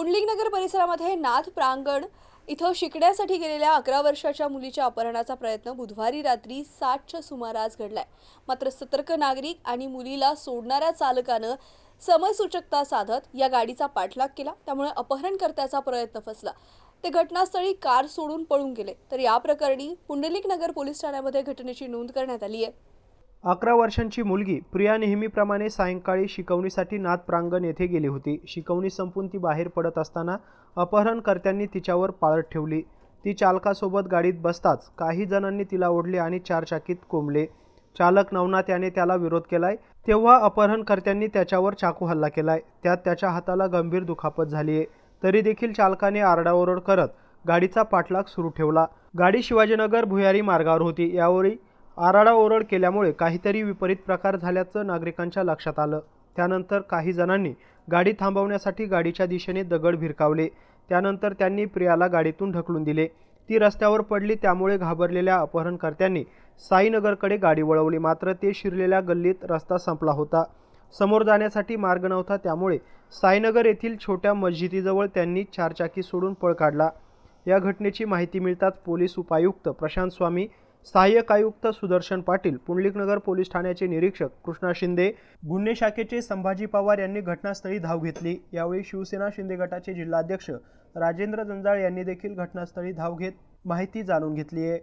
पुंडलिकनगर परिसरामध्ये नाथ प्रांगण इथं शिकण्यासाठी गेलेल्या अकरा वर्षाच्या मुलीच्या अपहरणाचा प्रयत्न बुधवारी रात्री सातच्या सुमारास घडलाय. मात्र सतर्क नागरिक आणि मुलीला सोडणाऱ्या चालकानं समयसूचकता साधत या गाडीचा पाठलाग केला. त्यामुळे अपहरणकर्त्याचा प्रयत्न फसला. ते घटनास्थळी कार सोडून पळून गेले. तर या प्रकरणी पुंडलिकनगर पोलीस ठाण्यामध्ये घटनेची नोंद करण्यात आली आहे. अकरा वर्षांची मुलगी प्रिया नेहमीप्रमाणे सायंकाळी शिकवणीसाठी नाथ प्रांगण येथे गेली होती. शिकवणी संपून ती बाहेर पडत असताना अपहरणकर्त्यांनी तिच्यावर पाळत ठेवली. ती चालकासोबत गाडीत बसताच काही जणांनी तिला ओढले आणि चारचाकीत कोंबले. चालक नवनाथ याने त्याला विरोध केलाय. तेव्हा अपहरणकर्त्यांनी त्याच्यावर चाकू हल्ला केलाय. त्यात त्याच्या हाताला गंभीर दुखापत झाली आहे. तरी देखील चालकाने आरडाओरड करत गाडीचा पाठलाग सुरू ठेवला. गाडी शिवाजीनगर भुयारी मार्गावर होती. यावेळी आराडाओरड केल्यामुळे काहीतरी विपरीत प्रकार झाल्याचं नागरिकांच्या लक्षात आलं. त्यानंतर काही जणांनी गाडी थांबवण्यासाठी गाडीच्या दिशेने दगड भिरकावले. त्यानंतर त्यांनी प्रियाला गाडीतून ढकलून दिले. ती रस्त्यावर पडली त्यामुळे घाबरलेल्या अपहरणकर्त्यांनी साईनगरकडे गाडी वळवली. मात्र ते शिरलेल्या गल्लीत रस्ता संपला होता. समोर जाण्यासाठी मार्ग नव्हता त्यामुळे साईनगर येथील छोट्या मस्जिदीजवळ त्यांनी चारचाकी सोडून पळ काढला. या घटनेची माहिती मिळताच पोलीस उपायुक्त प्रशांत स्वामी सहाय्यक आयुक्त सुदर्शन पाटील पुंडलिकनगर पोलीस ठाण्याचे निरीक्षक कृष्णा शिंदे गुन्हे शाखेचे संभाजी पवार यांनी घटनास्थळी धाव घेतली. यावेळी शिवसेना शिंदे गटाचे जिल्हाध्यक्ष राजेंद्र जंजाळ यांनी देखील घटनास्थळी धाव घेत माहिती जाणून घेतली आहे.